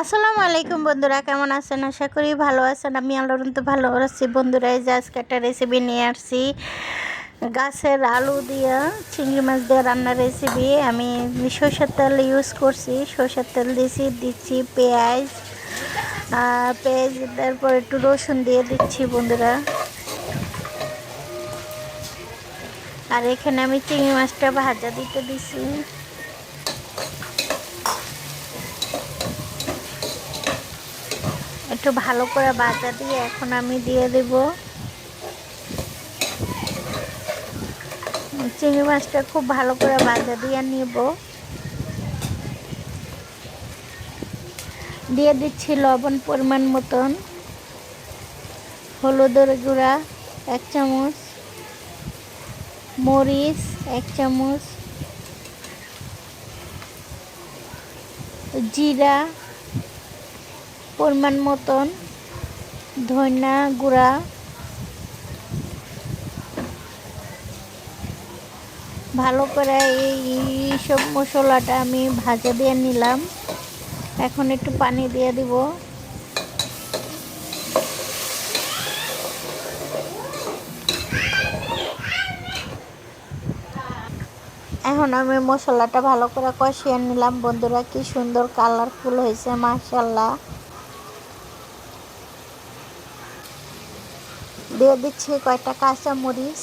আসসালামু আলাইকুম বন্ধুরা, কেমন আছেন? আশা করি ভালো আছেন। আমি আল্লাহর তো ভালো আছি। বন্ধুরা, এই যে আজকে একটা রেসিপি নিয়ে আসছি। গাছের আলু দিয়ে, চিংড়ি মাছ দিয়ে রান্নার রেসিপি আমি সরষের তেল ইউজ করছি। সরষের তেল দিয়েছি দিচ্ছি পেঁয়াজ। পেঁয়াজ, তারপর একটু রসুন দিয়ে দিচ্ছি বন্ধুরা। আর এখানে আমি চিংড়ি মাছটা ভাজা দিতে দিছি। একটু ভালো করে বাজা দিয়ে এখন আমি দিয়ে দেব। চিংড়ি মাছটা খুব ভালো করে বাজা দিয়ে নিব। দিয়ে দিচ্ছি লবণ পরিমাণ মতন। হলুদের গুঁড়া এক চামচ। মরিচ এক চামচ। জিরা পরিমাণ মতন ধনা গুঁড়া। ভালো করে এই সব মশলাটা আমি ভাজা দিয়ে নিলাম। এখন একটু পানি দিয়ে দিব। এখন আমি মশলাটা ভালো করে কষিয়ে নিলাম। বন্ধুরা, কি সুন্দর, কালারফুল হয়েছে মাশাল্লাহ দিয়ে দিচ্ছি কয়টা কাঁচা মরিচ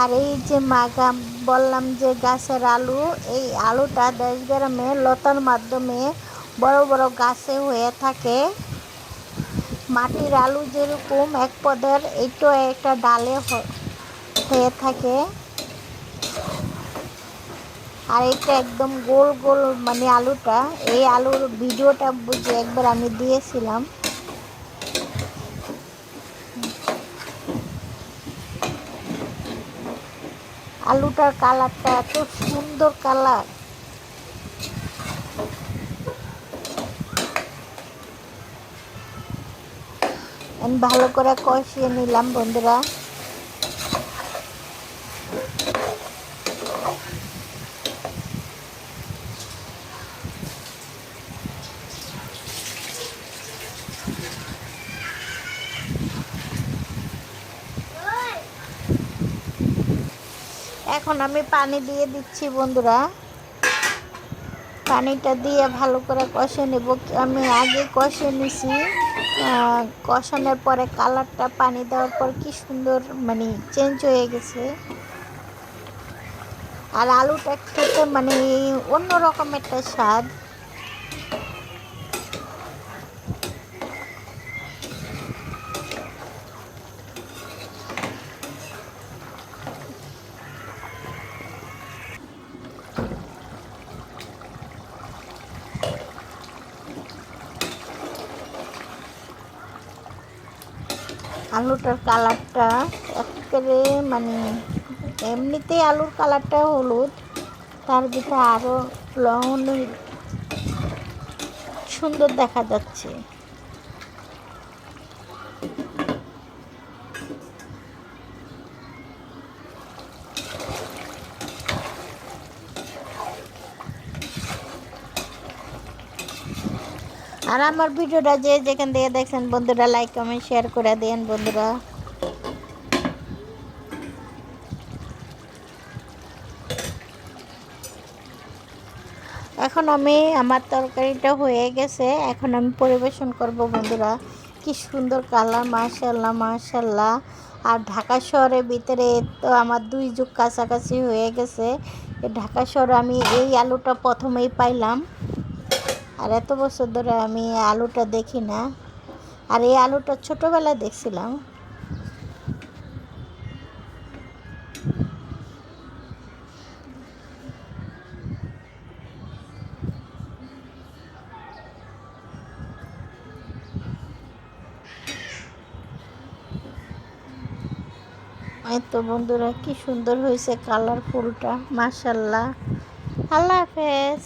আর এই যে মাগা, বললাম যে গাছের আলু, এই আলুটা দেশ গ্রামে, লতার মাধ্যমে বড় বড় গাছে হয়ে থাকে। মাটির আলু যেরকম এক পদের এইটাও একটা ডালে হয়ে থাকে। আর এটা একদম গোল গোল মানে আলুটা, এই আলুর ভিডিওটা বুঝে একবার আমি দিয়েছিলাম। আলুটার কালারটা এত সুন্দর কালার। ভালো করে কষিয়ে নিলাম বন্ধুরা। এখন আমি পানি দিয়ে দিচ্ছি বন্ধুরা। পানিটা দিয়ে ভালো করে কষে নেব। আমি আগে কষে নিছি। কষানোর পরে কালারটা পানি দেওয়ার পর কি সুন্দর মানে চেঞ্জ হয়ে গেছে। আর আলুটা খেতে মানে অন্য রকমের একটা স্বাদ। আলুটার কালারটা একেবারে মানে এমনিতেই আলুর কালারটা হলুদ, তার ভিতরে আরও লবণ সুন্দর দেখা যাচ্ছে। আর আমার ভিডিওটা যে যেখান থেকে দেখছেন, বন্ধুরা লাইক কমেন্ট শেয়ার করে দেন বন্ধুরা। এখন আমি, আমার তরকারিটা হয়ে গেছে। এখন আমি পরিবেশন করব বন্ধুরা। কি সুন্দর কালার মাশাল্লাহ মাশাল্লাহ আর ঢাকা শহরের ভিতরে তো আমার দুই যুগ কাছাকাছি হয়ে গেছে। ঢাকা শহরে আমি এই আলুটা প্রথমেই পাইলাম। আর এত বছর ধরে আমি আলুটা দেখি না। আর এই আলুটা ছোটোবেলায় দেখছিলাম। তো বন্ধুরা, কি সুন্দর হয়েছে কালারফুলটা মাসাল্লাহ আল্লাহ হাফেজ।